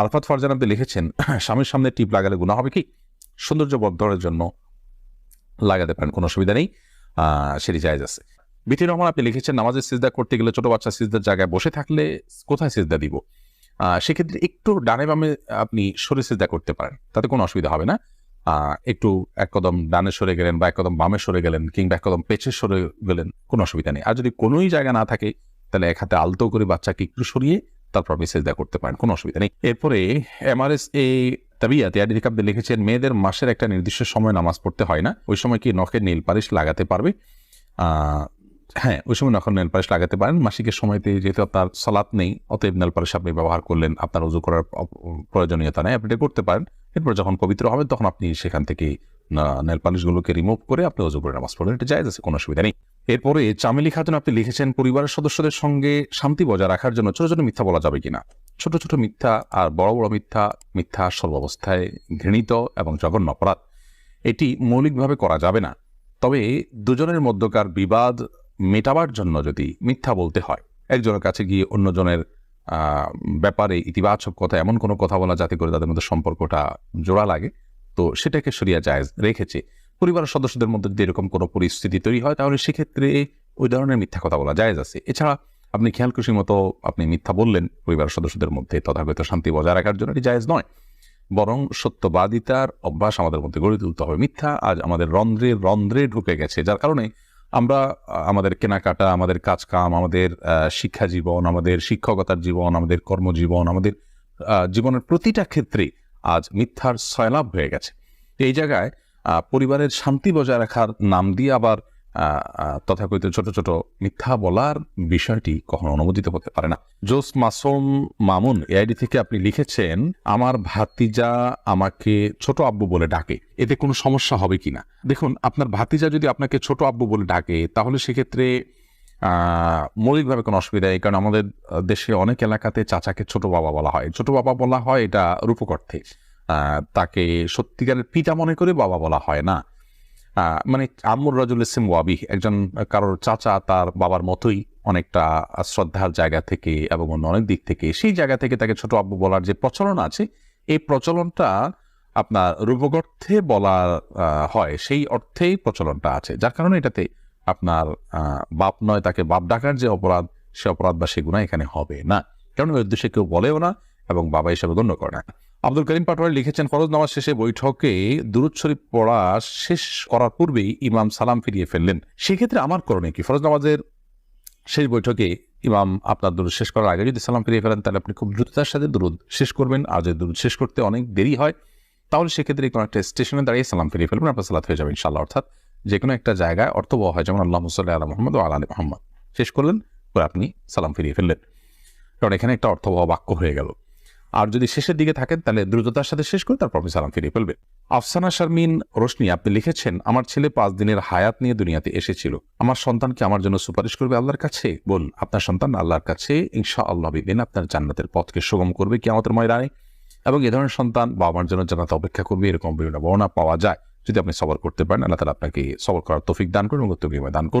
আলফাত ফারজান আপনি লিখেছেন, স্বামীর সামনে টিপ লাগালে গুণা হবে কি? সৌন্দর্য বর্ধনের জন্য লাগাতে পারেন, কোনো অসুবিধা নেই। সেটি জায়েজ আছে। বিটি রহমান, আপনি লিখেছেন নামাজের সিজদা করতে গেলে ছোট বাচ্চা সিজদার জায়গায় বসে থাকলে কোথায় সিজদা দিব? সেক্ষেত্রে একটু ডানে বামে আপনি সরে সিজদা করতে পারেন, তাতে কোনো অসুবিধা হবে না। একটু এক কদম ডানে সরে গেলেন বা এক কদম বামে সরে গেলেন কিংবা এক কদম পেছে সরে গেলেন, কোনো অসুবিধা নেই। আর যদি কোনোই জায়গা না থাকে, তাহলে এক হাতে আলতো করে বাচ্চাকে একটু সরিয়ে তারপর আপনি সেজদা করতে পারেন, কোনো অসুবিধা নেই। এরপরে এমআরএস এ তাবিয়া লিখেছেন, মেয়েদের মাসের একটা নির্দিষ্ট সময় নামাজ পড়তে হয় না, ওই সময় কি নখের নীল পালিশ লাগাতে পারবে? হ্যাঁ ওই সময় নখন নেল পালিশ লাগাতে পারেন। মাসিকের সময়তে যেহেতু আপনার সালাত নেই, অতএব নেল পালিশ আপনি ব্যবহার করলেন, আপনার উজু করার প্রয়োজনীয়তা নেই, আপনি করতে পারেন। এরপর যখন পবিত্র হবেন তখন আপনি সেখান থেকে নেল পালিশগুলোকে রিমুভ করে আপনি উজু করে নামাজ পড়বেন এটা জায়েজ আছে, কোনো অসুবিধা নেই। এরপরে চামেলি খাতুন আপনি লিখেছেন, পরিবারের সদস্যদের সঙ্গে শান্তি বজায় রাখার জন্য ছোট ছোট মিথ্যা বলা যাবে কিনা? ছোট ছোট মিথ্যা আর বড় বড় মিথ্যা মিথ্যা সর্বাবস্থায় ঘৃণিত এবং জঘন্য অপরাধ, এটি মৌলিকভাবে করা যাবে না। তবে দুজনের মধ্যকার বিবাদ মেটাবার জন্য যদি মিথ্যা বলতে হয়, একজনের কাছে গিয়ে অন্যজনের ব্যাপারে ইতিবাচক কথা, এমন কোনো কথা বলা যাতে করে তাদের মধ্যে সম্পর্কটা জোড়া লাগে, তো সেটাকে সরিয়া জায়েজ রেখেছে। পরিবারের সদস্যদের মধ্যে যদি এরকম কোনো পরিস্থিতি তৈরি হয়, তাহলে সেক্ষেত্রে ওই ধরনের মিথ্যা কথা বলা জায়েজ আছে। এছাড়া আপনি খেয়াল খুশি মতো আপনি মিথ্যা বললেন পরিবারের সদস্যদের মধ্যে তথাগত শান্তি বজায় রাখার জন্য এটি জায়েজ নয়। বরং সত্যবাদিতার অভ্যাস আমাদের মধ্যে গড়ে তুলতে হবে। মিথ্যা আজ আমাদের রন্ধ্রে রন্ধ্রে ঢুকে গেছে, যার কারণে আমরা, আমাদের কেনাকাটা, আমাদের কাজকাম, আমাদের শিক্ষা জীবন, আমাদের শিক্ষকতার জীবন, আমাদের কর্মজীবন, আমাদের জীবনের প্রতিটা ক্ষেত্রে আজ মিথ্যার সয়লাভ হয়ে গেছে। এই জায়গায় পরিবারের শান্তি বজায় রাখার নাম দিয়ে আবার তথাকথিত ছোট ছোট মিথ্যা বলার বিষয়টি কখনো অনুমোদিত হতে পারে না। জোস মাসুম মামুন এআইডি থেকে আপনি লিখেছেন, আমার ভাতিজা আমাকে ছোট আব্বু বলে ডাকে। এতে কোনো সমস্যা হবে কি না দেখুন, আপনার ভাতিজা যদি আপনাকে ছোট আব্বু বলে ডাকে, তাহলে সেক্ষেত্রে মৌলিকভাবে কোনো অসুবিধা নেই। কারণ আমাদের দেশে অনেক এলাকাতে চাচাকে ছোট বাবা বলা হয়। ছোট বাবা বলা হয় এটা রূপক অর্থে। তাকে সত্যিকারের পিতা মনে করে বাবা বলা হয় না। মানে আমর রাজুল ইসলাম ওয়াবি, একজন কারোর চাচা তার বাবার মতোই অনেকটা শ্রদ্ধার জায়গা থেকে এবং অন্য অনেক দিক থেকে সেই জায়গা থেকে তাকে ছোট আব্বু বলার যে প্রচলন আছে, এই প্রচলনটা আপনার রূপক অর্থে বলা হয় সেই অর্থেই প্রচলনটা আছে। যার কারণে এটাতে আপনার বাপ নয়, তাকে বাপ ডাকার যে অপরাধ, সে অপরাধ বা সে গুণা এখানে হবে না। কারণ ওই উদ্দেশ্যে কেউ বলেও না এবং বাবা হিসেবে গণ্য করে না। আব্দুল করিম পাটোয়ারি লিখেছেন, ফরজ নামাজ শেষে বৈঠকে দুরুদ শরীফ পড়া শেষ করার পূর্বেই ইমাম সালাম ফিরিয়ে ফেললেন। সেক্ষেত্রে আমার করণীয় কি? ফরজ নামাজের শেষ বৈঠকে ইমাম আপনার দুরুদ শেষ করার আগে যদি সালাম ফিরিয়ে ফেলেন, তাহলে আপনি খুব দ্রুততার সাথে দুরুদ শেষ করবেন। আর যদি দুরুদ শেষ করতে অনেক দেরি হয়, তাহলে সেক্ষেত্রে কোনো একটা স্টেশনে দাঁড়িয়ে সালাম ফিরিয়ে ফেলবেন, আপনার সালাত হয়ে যাবে ইনশাল্লাহ অর্থাৎ যে কোনো একটা জায়গায় অর্থবহ হয়, যেমন আল্লাহ মুসাল্লাহ আলা মোহাম্মদ ও আলী মোহাম্মদ। শেষ করলেন, পরে আপনি সালাম ফিরিয়ে ফেললেন। কারণ এখানে একটা অর্থবহ বাক্য হয়ে গেল। আর যদি শেষের দিকে থাকেন, তাহলে দ্রুততার সাথে শেষ করে তারপর সালাম ফিরিয়ে ফেলবেন। আফসানা শারমিন রোশনি, আপনি লিখেছেন, আমার ছেলে পাঁচ দিনের হায়াত নিয়ে দুনিয়াতে এসেছিল। আমার সন্তানকে আমার জন্য সুপারিশ করবে আল্লাহর কাছে? বল, আপনার সন্তান আল্লাহর কাছে ইনশা আল্লাহ বিদিন আপনার জান্নাতের পথকে সুগম করবে কি আমাদের ময়দানে। এবং এ ধরনের সন্তান বাবা মার জন্য জান্নাতে অপেক্ষা করবে, এরকম বিভিন্ন বর্ণনা পাওয়া যায়। যদি আপনি সবর করতে পারেন, আল্লাহ তালা আপনাকে সবর করার তৌফিক দান করুন এবং বিনিময় দান করুন।